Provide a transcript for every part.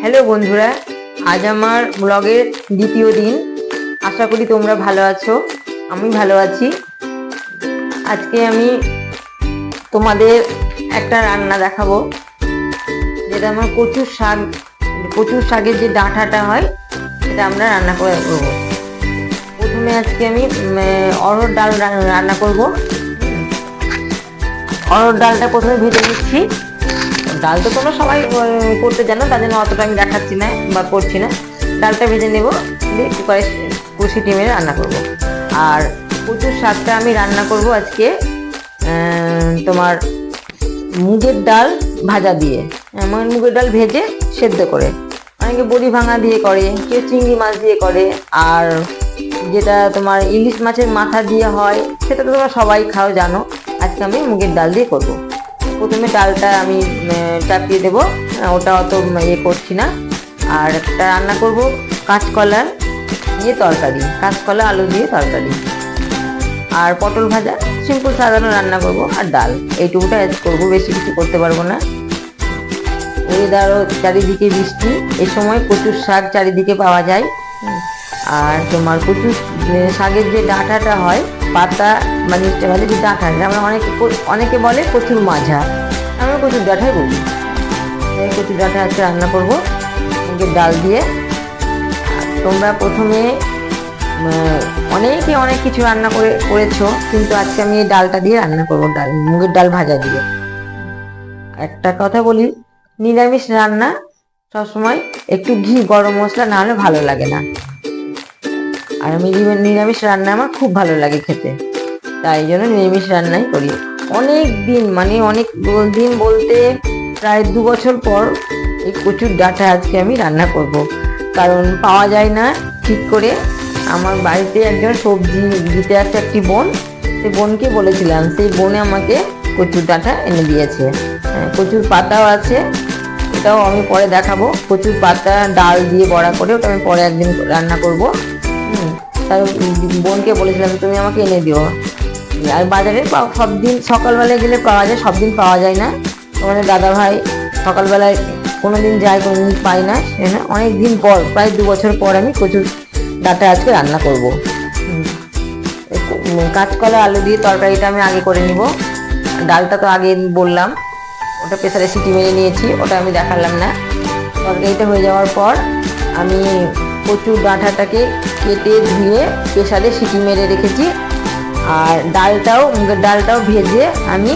Hello বন্ধুরা আজ আমার ব্লগের দ্বিতীয় দিন। আশা করি তোমরা ভালো আছো আমি ভালো আছি। আজকে আমি তোমাদের একটা রান্না দেখাবো যেটা আমার কচুর শাক কচুর শাকের যে ডাঁটাটা হয় সেটা আমরা রান্না করে করব। প্রথমে আজকে আমি উম, অড়হর ডাল রান্না করব। অড়হর ডালটা প্রথমে ভেজে নিচ্ছি। ডাল তো তোমরা সবাই করতে জানো, তার জন্য অতটা আমি দেখাচ্ছি না বা করছি না। ডালটা ভেজে নেব, দিয়ে কুকারে কুশিটি মেরে রান্না করব। আর প্রচুর শাকটা আমি রান্না করব আজকে তোমার মুগের ডাল ভাজা দিয়ে। আমার মুগের ডাল ভেজে সেদ্ধ করে। অনেকে বড়ি ভাঙা দিয়ে করে, কেউ চিংড়ি মাছ দিয়ে করে, আর যেটা তোমার ইলিশ মাছের মাথা দিয়ে হয়, সেটা তো তোমরা সবাই খাও, জানো। আজকে আমি মুগের ডাল দিয়ে করব। প্রথমে ডালটা আমি চাপিয়ে দেবো। ওটা অত ইয়ে করছি না। আর একটা রান্না করব কাঁচকলার দিয়ে তরকারি। কাঁচকলা, আলু দিয়ে তরকারি। আর পটল ভাজা সিম্পল সাধারণ রান্না করব। আর ডাল, এইটুকুটা আজ করব, বেশি কিছু করতে পারব না। ওয়েদারও চারিদিকে বৃষ্টি এই সময় প্রচুর শাক চারিদিকে পাওয়া যায়। আর তোমার প্রচুর শাকের যে ডাঁটাটা হয় পাতা মানে মানে যে ডাঁটা আমরা অনেকে অনেকে বলে কচুর মাজা আমরা কচুর ডাঁটাই বলি। এই কচুর ডাঁটা আজকে রান্না করব। ডাল দিয়ে। তোমরা প্রথমে অনেকে অনেক কিছু রান্না করে, করেছ, কিন্তু আজকে আমি এই ডালটা দিয়ে রান্না করব ডাল, মুগের ডাল ভাজা দিয়ে। একটা কথা বলি, নিরামিষ রান্না সবসময় একটু ঘি, গরম মশলা না হলে ভালো লাগে না। আর আমি নিরামিষ রান্না আমার খুব ভালো লাগে খেতে। তাই জন্য নিরামিষ রান্নাই করি। অনেক দিন মানে অনেক দিন বলতে প্রায় দু বছর পর এই কচুর ডাঁটা আজকে আমি রান্না করব। কারণ পাওয়া যায় না ঠিক করে। আমার বাড়িতে একজন সবজি দিতে আসছে একটি বোন সেই বোনকে বলেছিলাম সেই বোনে আমাকে কচুর ডাঁটা এনে দিয়েছে। হ্যাঁ, কচুর পাতাও আছে এটাও আমি পরে দেখাবো। কচুর পাতা ডাল দিয়ে বড়া করে ওটা আমি পরে একদিন রান্না করব। তাই বোনকে বলেছিলাম, তুমি আমাকে এনে দিও। আর বাজারে সব দিন, সকালবেলায় গেলে পাওয়া যায়, সব দিন পাওয়া যায় না। তোমাদের দাদা ভাই সকালবেলায় কোনো দিন যায় কোনো দিন পাই না। সেজন্য অনেক দিন পর, প্রায় দু বছর পর আমি কচুর ডাটা আজকে রান্না করব। কাঁচকলা, আলু দিয়ে তরকারিটা আমি আগে করে নিব। ডালটা তো আগে বললাম, ওটা প্রেসারে সিটি মেরে নিয়েছি, ওটা আমি দেখালাম না। তরকারিটা হয়ে যাওয়ার পর আমি কচুর ডাঁটাটাকে কেটে ধুয়ে প্রেসারে সিটি মেরে রেখেছি। আর ডালটাও, মুগের ডালটাও ভেজে আমি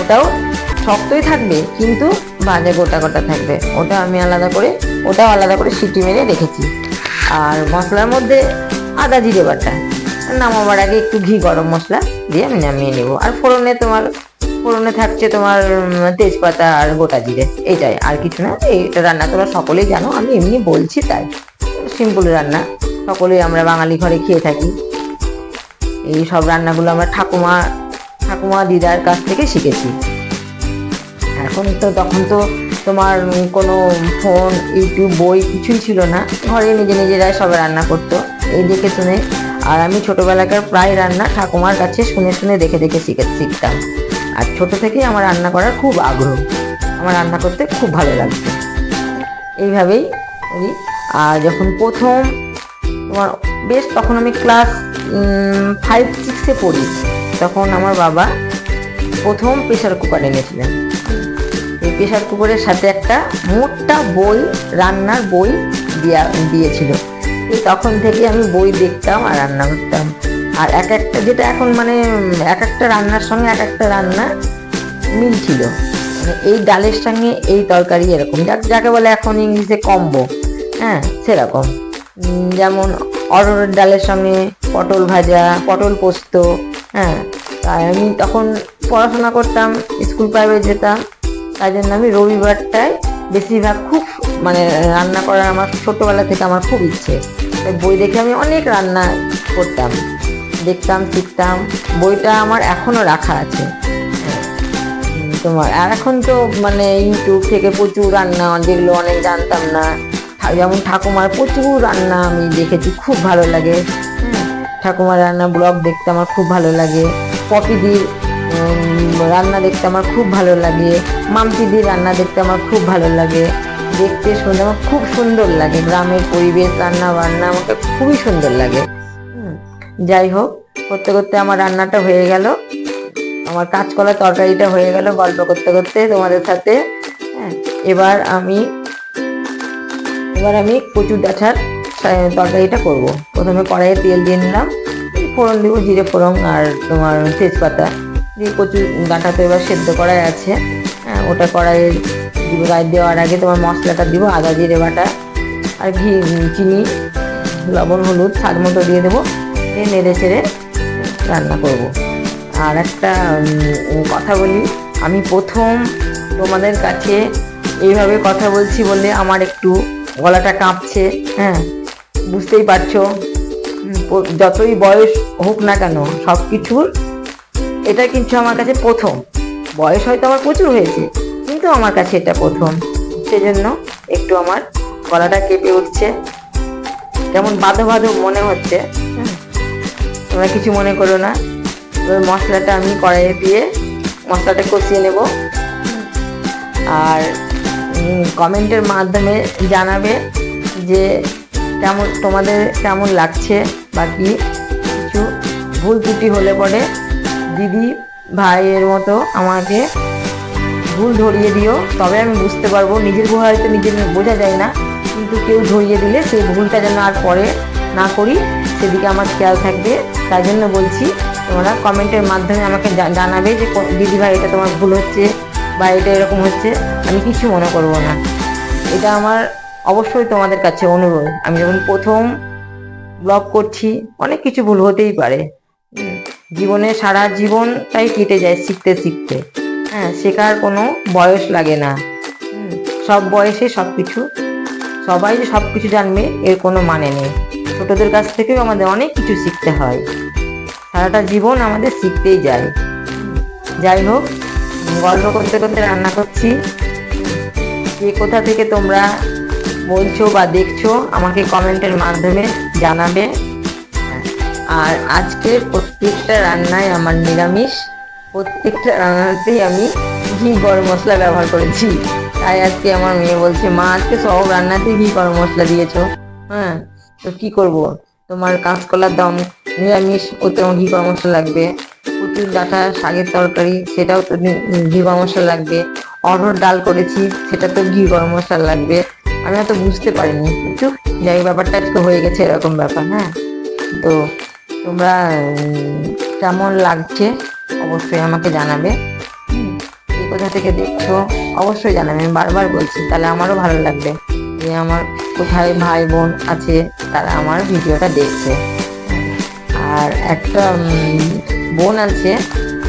ওটাও শক্তই থাকবে, কিন্তু ভাজে গোটা গোটা থাকবে। ওটা আমি আলাদা করে, ওটাও আলাদা করে সিটি মেরে রেখেছি। আর মশলার মধ্যে আদা জিরে বাটা। নামাবার আগে একটু ঘি গরম মশলা দিয়ে আমি নামিয়ে নেব। আর ফোড়নে তোমার, ফোড়নে থাকছে তোমার তেজপাতা আর গোটা জিরে। এইটাই, আর কিছু না, এইটা রান্না তোমরা সকলেই জানো, আমি এমনি বলছি তাই। সিম্পল রান্না। সকলেই আমরা বাঙালি ঘরে খেয়ে থাকি। এই সব রান্নাগুলো আমরা ঠাকুমা ঠাকুমা দিদার কাছ থেকে শিখেছি। এখন তো, তখন তো তোমার কোনো ফোন, ইউটিউব, বই কিছুই ছিল না। ঘরে নিজে নিজেরাই সব রান্না করতো, এই দেখে শুনে। আর আমি ছোটোবেলাকার প্রায় রান্না ঠাকুমার কাছে শুনে শুনে দেখে দেখে শিখে, শিখতাম। আর ছোট থেকেই আমার রান্না করার খুব আগ্রহ। আমার রান্না করতে খুব ভালো লাগতো। এইভাবেই করি আর যখন প্রথম তোমার, বেশ তখন আমি ক্লাস ফাইভ সিক্সে পড়ি। তখন আমার বাবা প্রথম প্রেশার কুকার এনেছিলেন। এই প্রেশার কুকারের সাথে একটা মোটা বই, রান্নার বই দিয়া, দিয়েছিল। তখন থেকে আমি বই দেখতাম আর রান্না করতাম। আর এক একটা, যেটা এখন মানে এক একটা রান্নার সঙ্গে এক একটা রান্না মিল ছিল মানে এই ডালের সঙ্গে এই তরকারি এরকম যাকে বলে এখন ইংলিশে কম্বো। হ্যাঁ সেরকম। যেমন অরহরের ডালের সঙ্গে পটল ভাজা, পটল পোস্ত হ্যাঁ। তাই আমি তখন পড়াশোনা করতাম, স্কুল প্রাইভেট যেতাম, তাই জন্য আমি রবিবারটায় বেশিরভাগ খুব মানে রান্না করার আমার ছোটোবেলা থেকে আমার খুব ইচ্ছে। তাই বই দেখে আমি অনেক রান্না করতাম, দেখতাম, শিখতাম। বইটা আমার এখনও রাখা আছে। হ্যাঁ। তোমার, আর এখন তো মানে ইউটিউব থেকে প্রচুর রান্না, যেগুলো অনেক জানতাম না। ঠা- যেমন ঠাকুমার প্রচুর রান্না আমি দেখেছি, খুব ভালো লাগে। ঠাকুমার রান্না ব্লগ দেখতে আমার খুব ভালো লাগে। পপিদির রান্না দেখতে আমার খুব ভালো লাগে। মাম্পিদির রান্না দেখতে আমার খুব ভালো লাগে। দেখতে শুনতে আমার খুব সুন্দর লাগে। গ্রামের পরিবেশ রান্না বান্না আমাকে খুবই সুন্দর লাগে। যাই হোক, করতে করতে আমার রান্নাটা হয়ে গেল। আমার কাঁচকলা তরকারিটা হয়ে গেল গল্প করতে করতে তোমাদের সাথে। হ্যাঁ এবার আমি এবার আমি কচুর ডাঁটার তরকারিটা করব। প্রথমে কড়াইয়ে তেল দিয়ে নিলাম, ফোড়ন দেবো জিরে ফোড়ন আর তোমার তেজপাতা। দিয়ে কচুর ডাঁটা তো এবার সেদ্ধ করাই আছে। ওটা কড়াইয়ে দিব, গায়ে দেওয়ার আগে তোমার মশলাটা দিব, আদা, জিরে বাটা আর ঘি চিনি, লবণ, হলুদ, স্বাদ মতো দিয়ে দেবো। দিয়ে নেড়ে চেড়ে রান্না করব। আর একটা কথা বলি, আমি প্রথম তোমাদের কাছে এইভাবে কথা বলছি বলে আমার একটু গলাটা কাঁপছে হ্যাঁ বুঝতেই পারছ। যতই বয়স হোক না কেন, সব কিছুর, এটা কিন্তু আমার কাছে প্রথম। বয়স হয়তো আমার প্রচুর হয়েছে, কিন্তু আমার কাছে এটা প্রথম। সেজন্য একটু আমার গলাটা কেঁপে উঠছে। কেমন বাঁধো বাঁধো মনে হচ্ছে তোমরা কিছু মনে করো না। এবার মশলাটা আমি কড়াইয়ে দিয়ে মশলাটা কষিয়ে নেব। আর কমেন্টের মাধ্যমে জানাবে যে কেমন, তোমাদের কেমন লাগছে বা কি কিছু ভুল ত্রুটি হলে পরে দিদি ভাইয়ের মতো আমাকে ভুল ধরিয়ে দিও। তবে আমি বুঝতে পারব, নিজের ভুল হয়তো নিজের বোঝা যায় না, কিন্তু কেউ ধরিয়ে দিলে সেই ভুলটা যেন আর পরে না করি, সেদিকে আমার খেয়াল থাকবে। তাই জন্য বলছি, তোমরা কমেন্টের মাধ্যমে আমাকে জানাবে যে কো- দিদি ভাই, এটা তোমার ভুল হচ্ছে। বা এটা এরকম হচ্ছে, আমি কিছু মনে করব না। এটা আমার অবশ্যই তোমাদের কাছে অনুরোধ। আমি যখন প্রথম ব্লগ করছি, অনেক কিছু ভুল হতেই পারে। জীবনে সারা জীবনটাই কেটে যায় শিখতে শিখতে। হ্যাঁ শেখার কোনো বয়স লাগে না। সব বয়সে সব কিছু সবাই যে সব কিছু জানবে, এর কোনো মানে নেই। ছোটদের কাছ থেকেও আমাদের অনেক কিছু শিখতে হয়। সারাটা জীবন আমাদের শিখতেই যায়। যাই হোক গল্প করতে করতে রান্না করছি। কে কোথা থেকে তোমরা বলছো বা দেখছ, আমাকে কমেন্টের মাধ্যমে জানাবে। আর আজকে প্রত্যেকটা রান্নায় আমার নিরামিষ, প্রত্যেকটা রান্নাতেই আমি ঘি, গরম মশলা ব্যবহার করেছি। তাই আজকে আমার মেয়ে বলছে, মা, আজকে সব রান্নাতেই ঘি, গরম মশলা দিয়েছ। হ্যাঁ তো কি করব? তোমার কাঁচকলার দম নিরামিষ ওতে ঘি, গরম মশলা লাগবে। প্রচুর ডাঁটা শাকের তরকারি, সেটাও তো ঘি গরম মশলা লাগবে। অরহর ডাল করেছি, সেটা তো ঘি গরম মশলা লাগবে। আমি অত বুঝতে পারিনি। কিন্তু যাই, ব্যাপারটা আজকে হয়ে গেছে এরকম ব্যাপার হ্যাঁ? তো তোমরা কেমন লাগছে অবশ্যই আমাকে জানাবে। কে কোথা থেকে দেখছ অবশ্যই জানাবে। আমি বারবার বলছি, তাহলে আমারও ভালো লাগবে যে আমার কোথায় ভাই বোন আছে, তারা আমার ভিডিওটা দেখছে। আর একটা বোন আছে।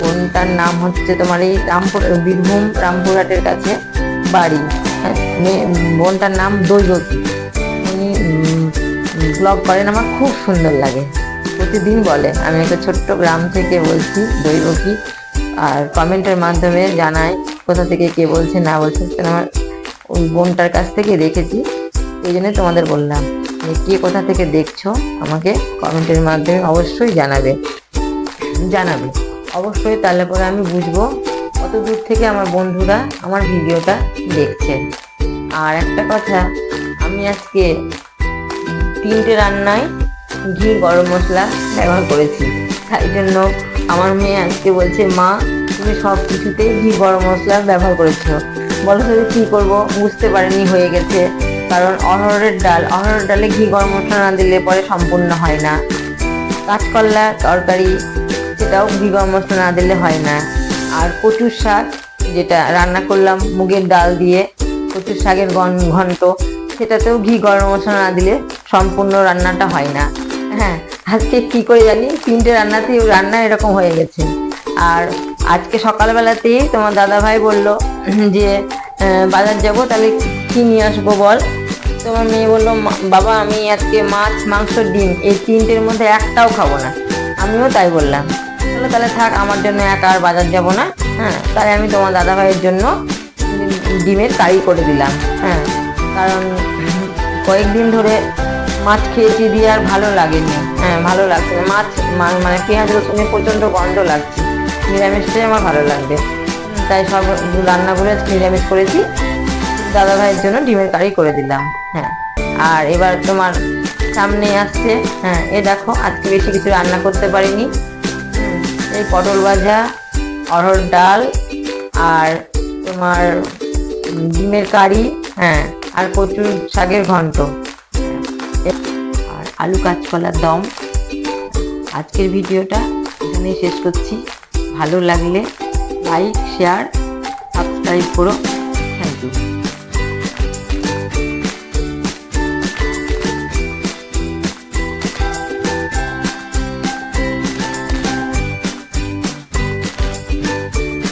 বোনটার নাম হচ্ছে তোমার এই রামপুর বীরভূম রামপুরহাটের কাছে বাড়ি। হ্যাঁ, বোনটার নাম দৈবকী উনি ব্লগ করেন আমার খুব সুন্দর লাগে। প্রতিদিন বলে। আমি একটা ছোট্ট গ্রাম থেকে বলছি দৈবকী আর কমেন্টের মাধ্যমে জানাই কোথা থেকে কে বলছে না বলছে আমার ওই বোনটার কাছ থেকে দেখেছি। এই জন্য তোমাদের বললাম যে কে কোথা থেকে দেখছ আমাকে কমেন্টের মাধ্যমে অবশ্যই জানাবে। জানাবে। অবশ্যই তাহলে পরে আমি বুঝব কত দূর থেকে আমার বন্ধুরা আমার ভিডিওটা দেখছে। আর একটা কথা, আমি আজকে তিনটে রান্নায় ঘি, গরম মশলা ব্যবহার করেছি। তাই জন্য আমার মেয়ে আজকে বলছে, মা, তুমি সব কিছুতেই ঘি, গরম মশলা ব্যবহার করেছ। বলো তো কী করব? বুঝতে পারিনি, হয়ে গেছে। কারণ অরহরের ডাল অরহরের ডালে ঘি, গরম মশলা না দিলে পরে সম্পূর্ণ হয় না। কাঁচকল্লা তরকারি সেটাও গরম মশলা না দিলে হয় না। আর কচুর শাক, যেটা রান্না করলাম, মুগের ডাল দিয়ে, কচুর শাকের ঘন- ঘন্ট, সেটাতেও ঘি গরম মশলা না দিলে সম্পূর্ণ রান্নাটা হয় না। হ্যাঁ আজকে কি করে জানি, তিনটে রান্নাতেই রান্না এরকম হয়ে গেছে। আর আজকে সকালবেলাতেই তোমার দাদা ভাই বলল যে বাজার যাব, তাহলে কি নিয়ে আসব বল? তোমার মেয়ে বলল, "মা- বাবা, আমি আজকে মাছ, মাংস, ডিম, এই তিনটের মধ্যে একটাও খাব না। আমিও তাই বললাম। বলল তাহলে থাক, আমার জন্য একা আর বাজার যাব না। হ্যাঁ তাই আমি তোমার দাদা ভাইয়ের জন্য ডিমের কারি করে দিলাম। হ্যাঁ কারণ কয়েকদিন ধরে মাছ খেয়েছি দিয়ে আর ভালো লাগেনি। হ্যাঁ ভালো লাগছে মাছ মানে পেঁয়াজ রসুনের প্রচণ্ড গন্ধ লাগছে। নিরামিষটাই আমার ভালো লাগবে। তাই সব রান্নাগুলো আজকে নিরামিষ করেছি। দাদা ভাইয়ের জন্য ডিমের কারি করে দিলাম। হ্যাঁ আর এবার তোমার সামনে আসছে। হ্যাঁ এ দেখো, আজকে বেশি কিছু রান্না করতে পারিনি। এই পটল ভাজা অরহর ডাল আর তোমার ডিমের কারি হ্যাঁ আর কচুর শাকের ঘন্ট। আর আলু কাঁচকলার দম। আজকের ভিডিওটা এখানেই শেষ করছি। ভালো লাগলে লাইক, শেয়ার, সাবস্ক্রাইব করো। Thank you.